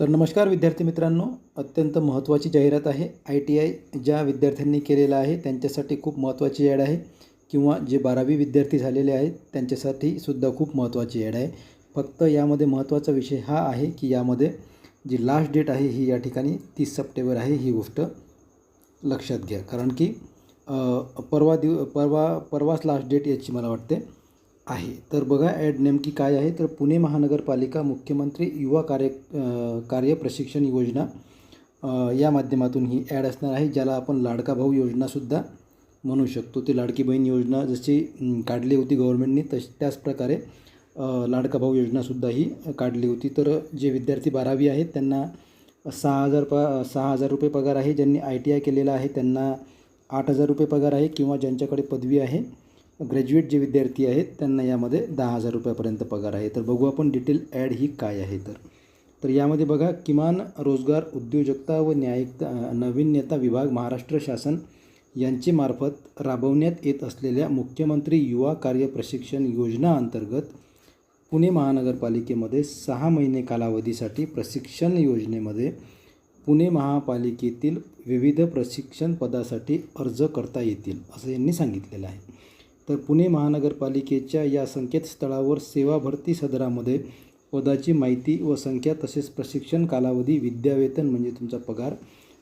तर नमस्कार विद्यार्थी मित्रांनो अत्यंत महत्त्वाची जाहिरात आहे. आय टी आय ज्या विद्यार्थ्यांनी केलेलं आहे त्यांच्यासाठी खूप महत्त्वाची ॲड आहे. किंवा जे बारावी विद्यार्थी झालेले आहेत त्यांच्यासाठी सुद्धा खूप महत्त्वाची ॲड आहे. फक्त यामध्ये महत्त्वाचा विषय हा आहे की यामध्ये जी लास्ट डेट आहे ही या ठिकाणी तीस सप्टेंबर आहे ही गोष्ट लक्षात घ्या. कारण की परवा दिव परवा परवाच लास्ट डेट याची मला वाटते. आहे. तर बघा ॲड नेमकी काय आहे? तर पुणे महानगरपालिका मुख्यमंत्री युवा कार्य कार्य प्रशिक्षण योजना या माध्यमातून ही ॲड असणार आहे ज्याला आपण लाडका भाऊ योजनासुद्धा म्हणू शकतो. ती लाडकी बहीण योजना जशी काढली होती गव्हर्नमेंटनी तश त्याचप्रकारे लाडका भाऊ योजनासुद्धा ही काढली होती. तर जे विद्यार्थी बारावी आहेत त्यांना सहा हजार प सहा हजार रुपये पगार आहे. ज्यांनी आय टी आय केलेला आहे त्यांना आठ हजार रुपये पगार आहे किंवा ज्यांच्याकडे पदवी आहे ग्रॅज्युएट जे विद्यार्थी आहेत त्यांना यामध्ये दहा हजार रुपयापर्यंत पगार आहे. तर बघू आपण डिटेल ॲड ही काय आहे तर. तर यामध्ये बघा किमान रोजगार उद्योजकता व न्यायिकता नाविन्यता विभाग महाराष्ट्र शासन यांचे मार्फत राबवण्यात येत असलेल्या मुख्यमंत्री युवा कार्य प्रशिक्षण योजना अंतर्गत पुणे महानगरपालिकेमध्ये सहा महिने कालावधीसाठी प्रशिक्षण योजनेमध्ये पुणे महापालिकेतील विविध प्रशिक्षण पदासाठी अर्ज करता येतील असं यांनी सांगितलेलं आहे. तर पुणे महानगरपालिकेच्या या संकेतस्थळावर सेवा भरती सदरामध्ये पदाची माहिती व संख्या तसेच प्रशिक्षण कालावधी विद्यावेतन म्हणजे तुमचा पगार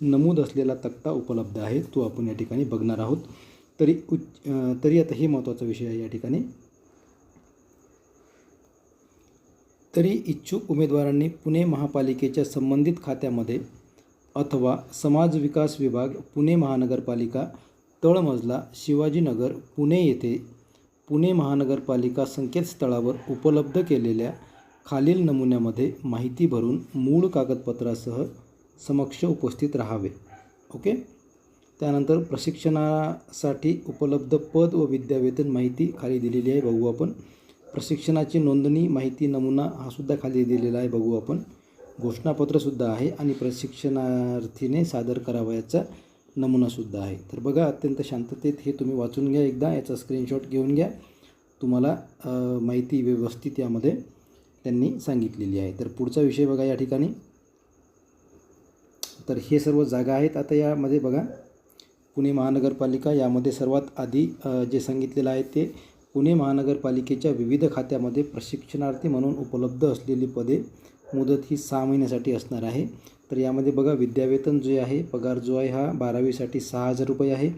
नमूद असलेला तक्ता उपलब्ध आहे तो आपण या ठिकाणी बघणार आहोत. तरी उच्च तरी आता हे महत्त्वाचा विषय आहे या ठिकाणी. तरी इच्छुक उमेदवारांनी पुणे महापालिकेच्या संबंधित खात्यामध्ये अथवा समाज विकास विभाग पुणे महानगरपालिका तळमजला शिवाजीनगर पुणे येथे पुणे महानगरपालिका संकेतस्थळावर उपलब्ध केलेल्या खालील नमुन्यामध्ये माहिती भरून मूळ कागदपत्रासह समक्ष उपस्थित राहावे. ओके? त्यानंतर प्रशिक्षणासाठी उपलब्ध पद व विद्यावेतन माहिती खाली दिलेली आहे बघू आपण. प्रशिक्षणाची नोंदणी माहिती नमुना हा सुद्धा खाली दिलेला आहे बघू आपण. घोषणापत्रसुद्धा आहे आणि प्रशिक्षणार्थीने सादर करावयाचा नमुनासुद्धा आहे. तर बघा अत्यंत शांततेत हे तुम्ही वाचून घ्या एकदा याचा स्क्रीनशॉट घेऊन घ्या. तुम्हाला माहिती व्यवस्थित यामध्ये त्यांनी सांगितलेली आहे. तर पुढचा विषय बघा या ठिकाणी. तर हे सर्व जागा आहेत. आता यामध्ये बघा पुणे महानगरपालिका यामध्ये सर्वात आधी जे सांगितलेलं आहे ते पुणे महानगरपालिकेच्या विविध खात्यामध्ये प्रशिक्षणार्थी म्हणून उपलब्ध असलेली पदे मुदत ही सहा महिन्यासाठी असणार आहे. तर यामध्ये बघा विद्यावेतन जे आहे पगार जो आहे हा बारावीसाठी सहा हजार रुपये आहे.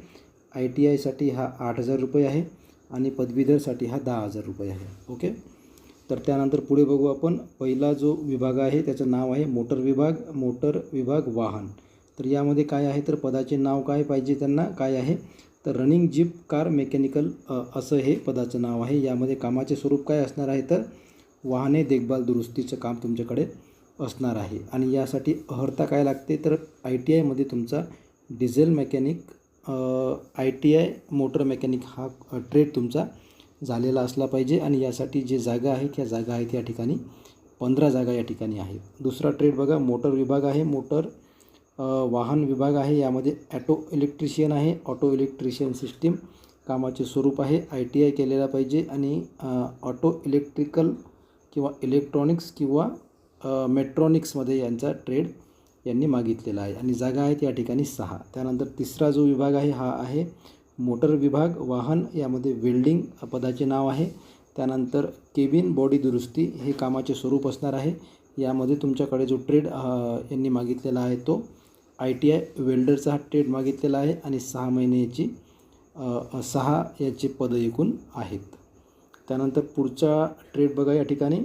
आय टी आयसाठी हा आठ हजार रुपये आहे आणि पदवीधरसाठी हा दहा हजार रुपये आहे. ओके? तर त्यानंतर पुढे बघू आपण. पहिला जो विभाग आहे त्याचं नाव आहे मोटर विभाग मोटर विभाग वाहन. तर यामध्ये काय आहे तर पदाचे नाव काय पाहिजे त्यांना? काय आहे? तर रनिंग जीप कार मेकॅनिकल असं हे पदाचं नाव आहे. यामध्ये कामाचे स्वरूप काय असणार आहे? तर वाहने देखभाल दुरुस्तीचं काम तुमच्याकडे असणार आहे. आणि यासाठी अर्हता काय लागते? तर आय टी आयमध्ये तुमचा diesel mechanic I T I motor mechanic हा ट्रेड तुमचा झालेला असला पाहिजे. आणि यासाठी जे जागा आहेत त्या जागा आहेत या ठिकाणी पंधरा जागा या ठिकाणी आहेत. दुसरा ट्रेड बघा मोटर विभाग आहे. मोटर वाहन विभाग आहे. यामध्ये ॲटो इलेक्ट्रिशियन आहे. ऑटो इलेक्ट्रिशियन सिस्टीम कामाचे स्वरूप आहे. आय टी आय केलेला पाहिजे. आणि ऑटो इलेक्ट्रिकल किंवा इलेक्ट्रॉनिक्स किंवा मेट्रॉनिक्समध्ये यांचा ट्रेड यांनी मागितलेला आहे. आणि जागा आहेत या ठिकाणी सहा. त्यानंतर तिसरा जो विभाग आहे हा आहे मोटर विभाग वाहन यामध्ये वेल्डिंग पदाचे नाव आहे. त्यानंतर केबिन बॉडी दुरुस्ती हे कामाचे स्वरूप असणार आहे. यामध्ये तुमच्याकडे जो ट्रेड यांनी मागितलेला आहे तो आय टी आय वेल्डरचा हा ट्रेड मागितलेला आहे. आणि सहा महिन्याची सहा याचे पदं एकूण आहेत. त्यानंतर पुढचा ट्रेड बघा या ठिकाणी.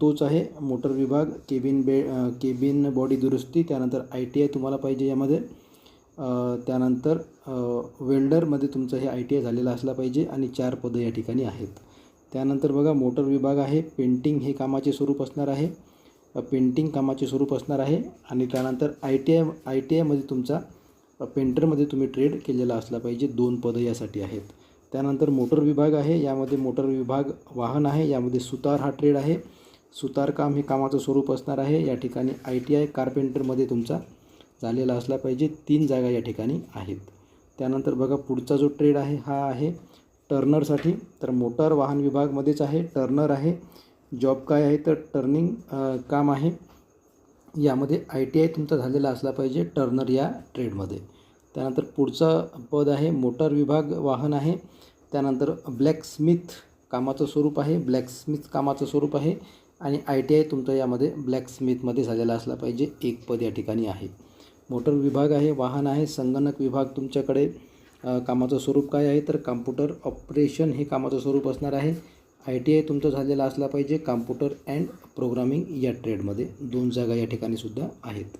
तोच आहे मोटर विभाग केबिन बे केबिन बॉडी दुरुस्ती त्यानंतर आय टी आय तुम्हाला पाहिजे यामध्ये. त्यानंतर वेंडरमध्ये वेल्डरमध्ये तुमचं हे आय टी आय झालेलं असलं पाहिजे आणि चार पदं या ठिकाणी आहेत. त्यानंतर बघा मोटर विभाग आहे पेंटिंग हे कामाचे स्वरूप असणार आहे. पेंटिंग कामाचे स्वरूप असणार आहे आणि त्यानंतर I T I I T आयमध्ये तुमचा पेंटरमध्ये तुम्ही ट्रेड केलेला असला पाहिजे दोन पदं यासाठी आहेत. त्यानंतर मोटर विभाग आहे यामध्ये मोटर विभाग वाहन आहे यामध्ये सुतार हा ट्रेड आहे. सुतारकाम हे कामाचं स्वरूप असणार आहे. या ठिकाणी आय टी आय कार्पेंटरमध्ये तुमचा झालेला असला पाहिजे. तीन जागा या ठिकाणी आहेत. त्यानंतर बघा पुढचा जो ट्रेड आहे हा आहे टर्नरसाठी. तर मोटार वाहन विभागमध्येच आहे टर्नर आहे. जॉब काय आहे तर टर्निंग काम आहे. यामध्ये आय टी आय तुमचा झालेला असला पाहिजे टर्नर या ट्रेडमध्ये त्यानंतर पुढचं पद आहे मोटर विभाग वाहन आहे. त्यानंतर ब्लॅक स्मिथ कामाचं स्वरूप आहे. ब्लॅक स्मिथ कामाचं स्वरूप आहे. आणि आय टी आय तुमचं यामध्ये ब्लॅक स्मिथमध्ये झालेला असला पाहिजे. एक पद या ठिकाणी आहे. मोटर विभाग आहे वाहन आहे संगणक विभाग तुमच्याकडे कामाचं स्वरूप काय आहे? तर कॉम्प्युटर ऑपरेशन हे कामाचं स्वरूप असणार आहे. आय टी आय तुमचं झालेला असला पाहिजे. कॉम्प्युटर अँड प्रोग्रामिंग या ट्रेडमध्ये दोन जागा या ठिकाणी सुद्धा आहेत.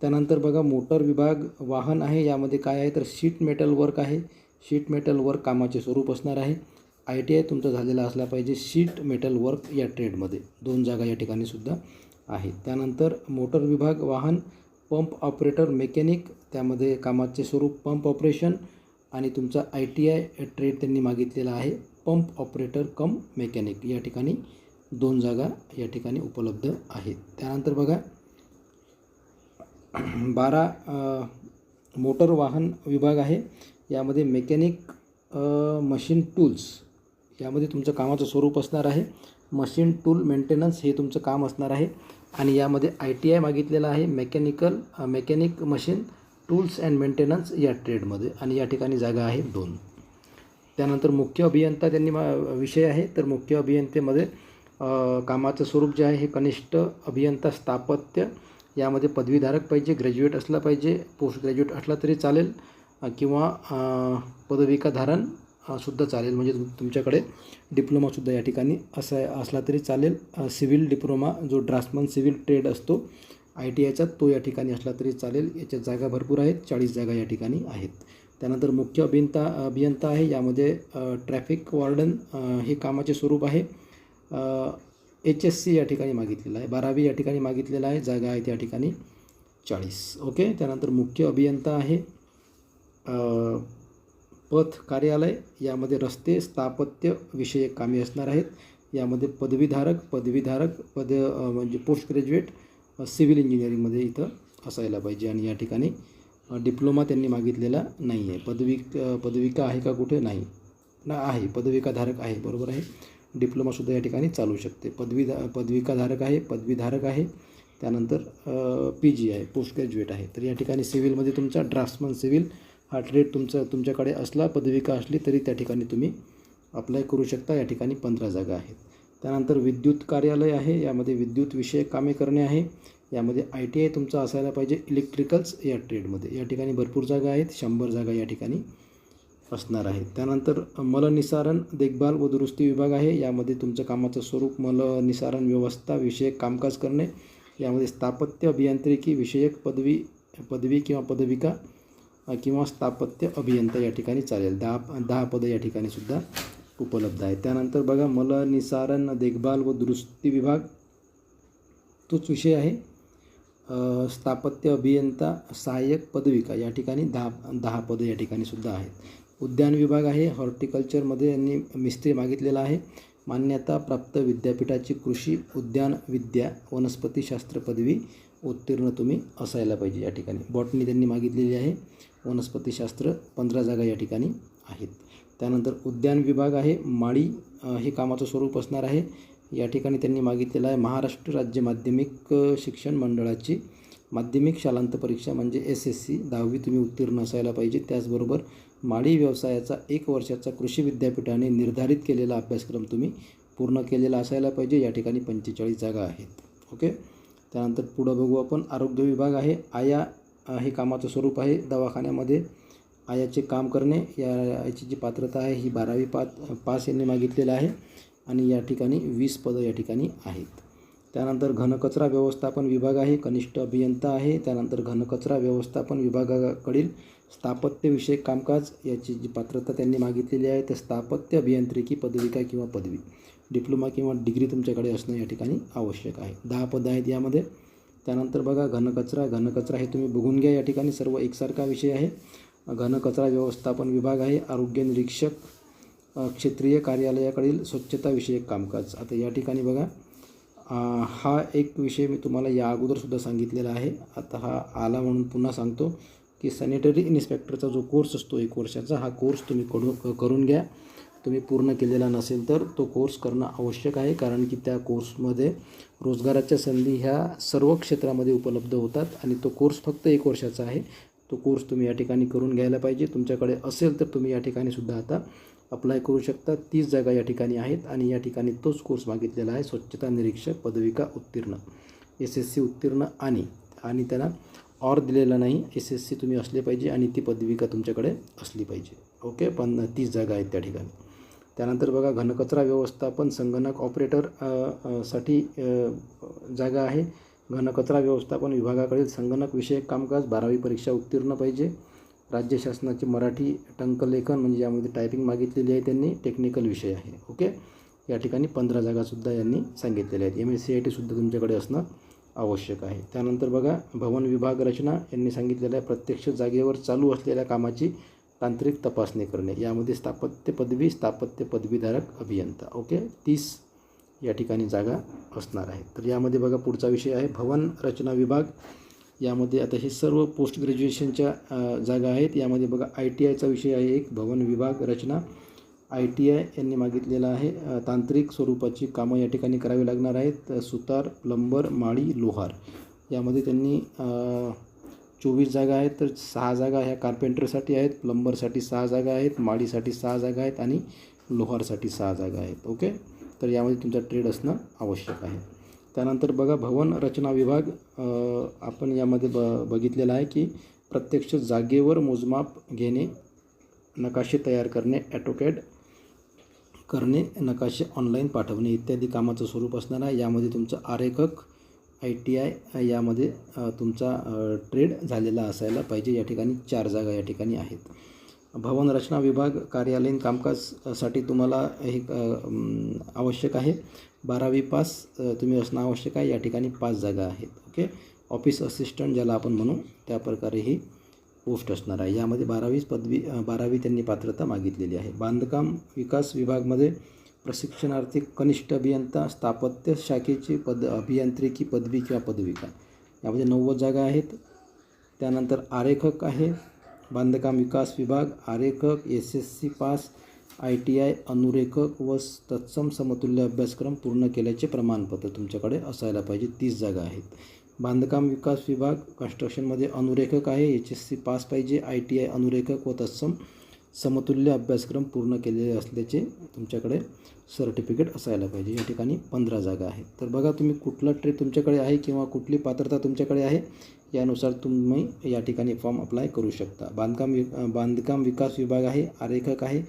त्यानंतर बघा मोटर विभाग वाहन आहे. यामध्ये काय आहे? तर शीट मेटल वर्क आहे. शीट मेटल वर्क कामाचे स्वरूप असणार आहे. आय टी आय तुमचा झालेला असला पाहिजे शीट मेटल वर्क या ट्रेडमध्ये. दोन जागा या ठिकाणी सुद्धा आहेत. त्यानंतर मोटर विभाग वाहन पंप ऑपरेटर मेकॅनिक त्यामध्ये कामाचे स्वरूप पंप ऑपरेशन आणि तुमचा आय टी आय ट्रेड त्यांनी मागितलेला आहे. पंप ऑपरेटर कम मेकॅनिक या ठिकाणी दोन जागा या ठिकाणी उपलब्ध आहेत. त्यानंतर बघा बारा मोटर वाहन विभाग आहे. यामध्ये मेकॅनिक मशीन टूल्स यामध्ये तुमचं कामाचं स्वरूप असणार आहे. मशीन टूल मेंटेनन्स हे तुमचं काम असणार आहे. आणि यामध्ये आय टी आय मागितलेलं आहे mechanical mechanic machine tools and maintenance या ट्रेडमध्ये. आणि या ठिकाणी जागा आहे दोन. त्यानंतर मुख्य अभियंता त्यांनी विषय आहे. तर मुख्य अभियंतेमध्ये कामाचं स्वरूप जे आहे हे कनिष्ठ अभियंता स्थापत्य. यामध्ये पदवीधारक पाहिजे ग्रॅज्युएट असला पाहिजे पोस्ट ग्रॅज्युएट असला तरी चालेल. किंवा पदविका धारण सुद्धा चालेल. म्हणजे तुमच्याकडे डिप्लोमासुद्धा या ठिकाणी असा असला तरी चालेल. सिव्हिल डिप्लोमा जो ड्राफ्टमन सिव्हिल ट्रेड असतो आय टी आयचा तो या ठिकाणी असला तरी चालेल. याच्यात जागा भरपूर आहेत. चाळीस जागा या ठिकाणी आहेत. त्यानंतर मुख्य अभियंता अभियंता आहे. यामध्ये ट्रॅफिक वॉर्डन हे कामाचे स्वरूप आहे. एच एस सी या ठिकाणी मागितलेलं आहे. बारावी या ठिकाणी मागितलेलं आहे. जागा आहेत या ठिकाणी चाळीस. ओके? त्यानंतर मुख्य अभियंता आहे. पथ कार्यालय यामध्ये रस्ते स्थापत्य विषयक कामे असणार आहेत. यामध्ये पदवीधारक पदवीधारक पद म्हणजे पोस्ट ग्रॅज्युएट सिव्हिल इंजिनिअरिंगमध्ये इथं असायला पाहिजे. आणि या ठिकाणी डिप्लोमा त्यांनी मागितलेला नाही आहे पदवी पदविका आहे का कुठे? नाही. ना आहे. पदविकाधारक आहे. बरोबर आहे. डिप्लोमासुद्धा या ठिकाणी चालू शकते. पदवीधा पदविकाधारक आहे पदवीधारक आहे. त्यानंतर पी जी आहे पोस्ट ग्रॅज्युएट आहे. तर या ठिकाणी सिव्हिलमध्ये तुमचा ड्राफ्ट्समन सिव्हिल हा ट्रेड तुमचा तुमच्याकडे असला पदविका असली तरी त्या ठिकाणी तुम्ही अप्लाय करू शकता. या ठिकाणी पंधरा जागा आहेत. त्यानंतर विद्युत कार्यालय आहे. यामध्ये विद्युत विषयक कामे करणे आहे. यामध्ये आय टी आय तुमचा असायला पाहिजे. इलेक्ट्रिकल्स या ट्रेडमध्ये या ठिकाणी भरपूर जागा आहेत. शंभर जागा या ठिकाणी असणार आहेत. त्यानंतर मलनिसारण देखभाल व दुरुस्ती विभाग आहे. यामध्ये तुमचं कामाचं स्वरूप मलनिसारण व्यवस्था विषयक कामकाज करणे. यामध्ये स्थापत्य अभियांत्रिकी विषयक पदवी पदवी किंवा पदविका किंवा स्थापत्य अभियंता या ठिकाणी चालेल. दहा दहा पदं या ठिकाणी सुद्धा उपलब्ध आहे त्यानंतर बघा मलनिसारण देखभाल व दुरुस्ती विभाग तोच विषय आहे. स्थापत्य अभियंता सहाय्यक पदविका या ठिकाणी दहा दहा पदं या ठिकाणी सुद्धा आहेत. उद्यान विभाग आहे. हॉर्टिकल्चरमध्ये यांनी मिस्त्री मागितलेला आहे. मान्यता प्राप्त विद्यापीठाची कृषी उद्यान विद्या वनस्पतीशास्त्र पदवी उत्तीर्ण तुम्ही असायला पाहिजे या ठिकाणी. बॉटनी त्यांनी मागितलेली आहे. वनस्पतीशास्त्र पंधरा जागा या ठिकाणी आहेत. त्यानंतर उद्यान विभाग आहे. माळी हे कामाचं स्वरूप असणार आहे. या ठिकाणी त्यांनी मागितलेलं आहे. महाराष्ट्र राज्य माध्यमिक शिक्षण मंडळाची माध्यमिक शालांत परीक्षा म्हणजे एस एस सी दहावी तुम्ही उत्तीर्ण असायला पाहिजे. त्याचबरोबर माळी व्यवसायाचा एक वर्षाचा कृषी विद्यापीठाने निर्धारित केलेला अभ्यासक्रम तुम्ही पूर्ण केलेला असायला पाहिजे. या ठिकाणी पंचेचाळीस जागा आहेत. ओके त्यानंतर पुढं बघू आपण आरोग्य विभाग आहे आया हे कामाचं स्वरूप आहे दवाखान्यामध्ये आयाचे काम करणे या याची जी पात्रता आहे ही बारावी पात पास यांनी मागितलेलं आहे आणि या ठिकाणी वीस पदं या ठिकाणी आहेत. त्यानंतर घनकचरा व्यवस्थापन विभाग आहे कनिष्ठ अभियंता आहे त्यानंतर घनकचरा व्यवस्थापन विभागाकडील स्थापत्यविषयक कामकाज याची जी पात्रता त्यांनी मागितलेली आहे तर स्थापत्य अभियांत्रिकी पदविका किंवा पदवी. डिप्लोमा किंवा डिग्री तुमच्याकडे असणं या ठिकाणी आवश्यक आहे. दहा पदं आहेत यामध्ये. त्यानंतर बघा घनकचरा. घनकचरा हे तुम्ही बघून घ्या या ठिकाणी. सर्व एकसारखा विषय आहे. घनकचरा व्यवस्थापन विभाग आहे. आरोग्य निरीक्षक क्षेत्रीय कार्यालयाकडील स्वच्छताविषयक कामकाज. आता या ठिकाणी बघा हा एक विषय मी तुम्हाला या अगोदरसुद्धा सांगितलेला आहे. आता हा आला म्हणून पुन्हा सांगतो की सॅनिटरी इन्स्पेक्टरचा जो कोर्स असतो एक वर्षाचा हा कोर्स तुम्ही करू करून घ्या. तुम्ही पूर्ण केलेला नसेल तर तो कोर्स करणं आवश्यक आहे कारण की त्या कोर्समध्ये रोजगाराच्या संधी ह्या सर्व क्षेत्रामध्ये उपलब्ध होतात आणि तो कोर्स फक्त एक वर्षाचा आहे. तो कोर्स तुम्ही या ठिकाणी करून घ्यायला पाहिजे. तुमच्याकडे असेल तर तुम्ही या ठिकाणी सुद्धा आता अप्लाय करू शकता. तीस जागा या ठिकाणी आहेत आणि या ठिकाणी तोच कोर्स मागितलेला आहे स्वच्छता निरीक्षक पदविका उत्तीर्ण एस एस सी उत्तीर्ण आणि आणि त्याला ऑर दिलेला नाही. एस एस सी तुम्ही असले पाहिजे आणि ती पदविका तुमच्याकडे असली पाहिजे. ओके पण तीस जागा आहेत त्या ठिकाणी. त्यानंतर बघा घनकचरा व्यवस्थापन संगणक ऑपरेटरसाठी जागा आहे. घनकचरा व्यवस्थापन विभागाकडील संगणक विषयक कामकाज बारावी परीक्षा उत्तीर्ण पाहिजे. राज्य शासनाचे मराठी टंकलेखन म्हणजे यामध्ये टायपिंग मागितलेली आहे त्यांनी. टेक्निकल विषय आहे. ओके या ठिकाणी पंधरा जागासुद्धा यांनी सांगितलेल्या आहेत. एम एस सी आय टीसुद्धा तुमच्याकडे असणं आवश्यक आहे. त्यानंतर बघा भवन विभाग रचना यांनी सांगितलेलं आहे प्रत्यक्ष जागेवर चालू असलेल्या कामाची तांत्रिक तपासणी करणे. यामध्ये स्थापत्य पदवी स्थापत्य पदवीधारक अभियंता. ओके? तीस या ठिकाणी जागा असणार आहेत तर यामध्ये बघा पुढचा विषय आहे. भवन रचना विभाग. यामध्ये आता हे सर्व पोस्ट ग्रॅज्युएशनच्या जागा आहेत. यामध्ये बघा आय टी आयचा विषय आहे एक. भवन विभाग रचना. आय टी आय यांनी मागितलेलं आहे. तांत्रिक स्वरूपाची कामं या ठिकाणी करावी लागणार आहेत. सुतार प्लंबर माळी लोहार. यामध्ये त्यांनी चोवीस जागा आहेत तर सहा जागा ह्या कार्पेंटरसाठी आहेत प्लंबरसाठी सहा जागा आहेत माळीसाठी सहा जागा आहेत आणि लोहारसाठी सहा जागा आहेत ओके तर यामध्ये तुमचा ट्रेड असणं आवश्यक आहे. त्यानंतर बघा भवन रचना विभाग आपण यामध्ये ब बघितलेला आहे की प्रत्यक्ष जागेवर मोजमाप घेणे नकाशे तयार करणे ॲटोकॅड करणे नकाशे ऑनलाईन पाठवणे इत्यादी कामाचं स्वरूप असणार आहे. यामध्ये तुमचं आरेखक आय टी आय यामध्ये तुमचा ट्रेड झालेला असायला पाहिजे. या ठिकाणी चार जागा या ठिकाणी आहेत. भवन रचना विभाग कार्यालयीन कामकाजसाठी तुम्हाला हे आवश्यक आहे. बारावी पास तुम्ही असणं आवश्यक आहे. या ठिकाणी पाच जागा आहेत. ओके? ऑफिस असिस्टंट ज्याला आपण म्हणू त्या प्रकारे ही पोस्ट असणार आहे. यामध्ये बारावीच पदवी बारावी त्यांनी पात्रता मागितलेली आहे. बांधकाम विकास विभागमध्ये प्रशिक्षणार्थी कनिष्ठ अभियंता स्थापत्य शाखेची पद अभियांत्रिकी पदवी किंवा पदविका. यामध्ये नव्वद जागा आहेत. त्यानंतर आरेखक आहे. बांधकाम विकास विभाग आरेखक S S C pass I T I अनुरेखक व तत्सम समतुल्य अभ्यासक्रम पूर्ण केल्याचे प्रमाणपत्र तुमच्याकडे असायला पाहिजे. तीस जागा आहेत. बांधकाम विकास विभाग कन्स्ट्रक्शनमध्ये अनुरेखक आहे. एच एस सी पास पाहिजे. आय टी आय अनुरेखक व तत्सम समतुल्य अभ्यासक्रम पूर्ण केलेले असल्याचे तुमच्याकडे सर्टिफिकेट असायला पाहिजे. या ठिकाणी पंधरा जागा आहेत. तर बघा तुम्ही कुठला ट्रेड तुमच्याकडे आहे किंवा कुठली पात्रता तुमच्याकडे आहे यानुसार तुम्ही या ठिकाणी फॉर्म अप्लाय करू शकता. बांधकाम वि बांधकाम विकास विभाग आहे आरेखक आहे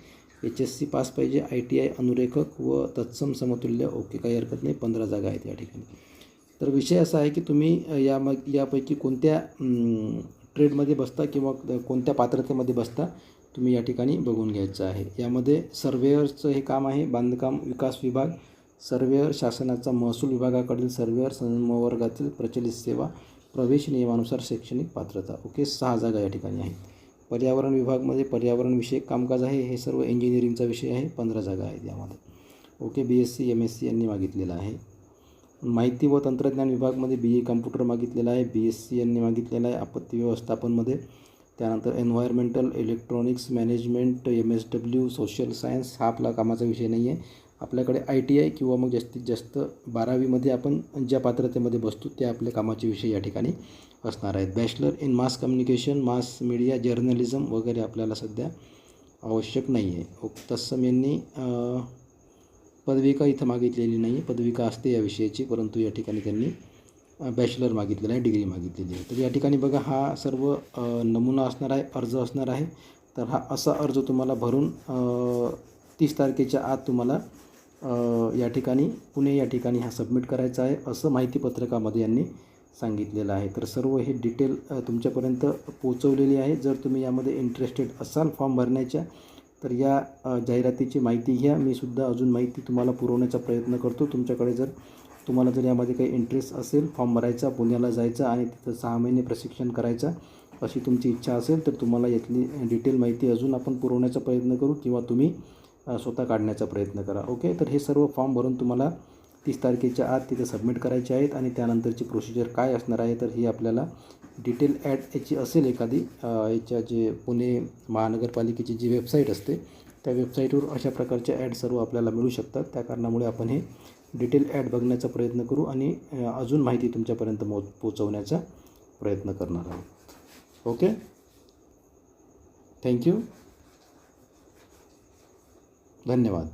एच एस सी पास पाहिजे आय टी आय अनुरेखक व तत्सम समतुल्य ओके काही हरकत नाही पंधरा जागा आहेत या ठिकाणी. तर विषय असा आहे की तुम्ही या मग यापैकी कोणत्या ट्रेडमध्ये बसता किंवा कोणत्या पात्रतेमध्ये बसता तुम्ही या ठिकाणी बघून घ्यायचं आहे. यामध्ये सर्वेअरचं हे काम आहे. बांधकाम विकास विभाग सर्वेअर शासनाचा महसूल विभागाकडील सर्वेअर संवर्गातील प्रचलित सेवा प्रवेश नियमानुसार शैक्षणिक पात्रता. ओके सहा जागा या ठिकाणी आहेत. पर्यावरण विभागमध्ये पर्यावरणविषयक कामकाज आहे. हे सर्व इंजिनिअरिंगचा विषय आहे. पंधरा जागा आहेत यामध्ये. Okay B S C M S C यांनी मागितलेलं आहे. माहिती व तंत्रज्ञान विभागमध्ये बी ए कम्प्युटर मागितलेला आहे. बी एस सी यांनी मागितलेला आहे. आपत्ती व्यवस्थापनमध्ये त्यानंतर environmental electronics management M S W social science हा आपला कामाचा विषय नाही आहे आपल्याकडे आय टी आय किंवा मग जास्तीत जास्त बारावीमध्ये आपण ज्या पात्रतेमध्ये बसतो त्या आपल्या कामाचे विषय या ठिकाणी असणार आहेत. Bachelor in mass communication mass media journalism वगैरे आपल्याला सध्या आवश्यक नाही आहे ओ तत्सम यांनी पदविका इथं मागितलेली नाही आहे पदविका असते या विषयाची परंतु या ठिकाणी त्यांनी बॅचलर मागितलेला आहे डिग्री मागितलेली आहे. तर या ठिकाणी बघा हा सर्व नमुना असणार आहे अर्ज असणार आहे. तर हा असा अर्ज तुम्हाला भरून तीस तारखेच्या आत तुम्हाला या ठिकाणी पुणे या ठिकाणी हा सबमिट करायचा आहे असं माहितीपत्रकामध्ये यांनी सांगितलेलं आहे. तर सर्व हे डिटेल तुमच्यापर्यंत पोचवलेली आहे. जर तुम्ही यामध्ये इंटरेस्टेड असाल फॉर्म भरण्याच्या तर या जाहिरातीची माहिती घ्या. मी सुद्धा अजून माहिती तुम्हाला पुरवण्याचा प्रयत्न करतो. तुमच्याकडे जर तुम्हाला जर यामध्ये काही इंटरेस्ट असेल फॉर्म भरायचा पुण्याला जायचा आणि तिथं सहा महिने प्रशिक्षण करायचं अशी तुमची इच्छा असेल तर तुम्हाला यातली डिटेल माहिती अजून आपण पुरवण्याचा प्रयत्न करू किंवा तुम्ही स्वतः काढण्याचा प्रयत्न करा. ओके तर हे सर्व फॉर्म भरून तुम्हाला तीस तारखेच्या आत तिथे सबमिट करायचे आहेत आणि त्यानंतरची प्रोसिजर काय असणार आहे तर ही आपल्याला डिटेल ॲड याची असेल एखादी याच्या जे पुणे महानगरपालिकेची जी वेबसाईट असते त्या वेबसाईटवर अशा प्रकारच्या ॲड सर्व आपल्याला मिळू शकतात. त्या कारणामुळे आपण हे डिटेल ॲड बघण्याचा प्रयत्न करू आणि अजून माहिती तुमच्यापर्यंत मो पोचवण्याचा प्रयत्न करणार आहोत. ओके? Thank you. धन्यवाद.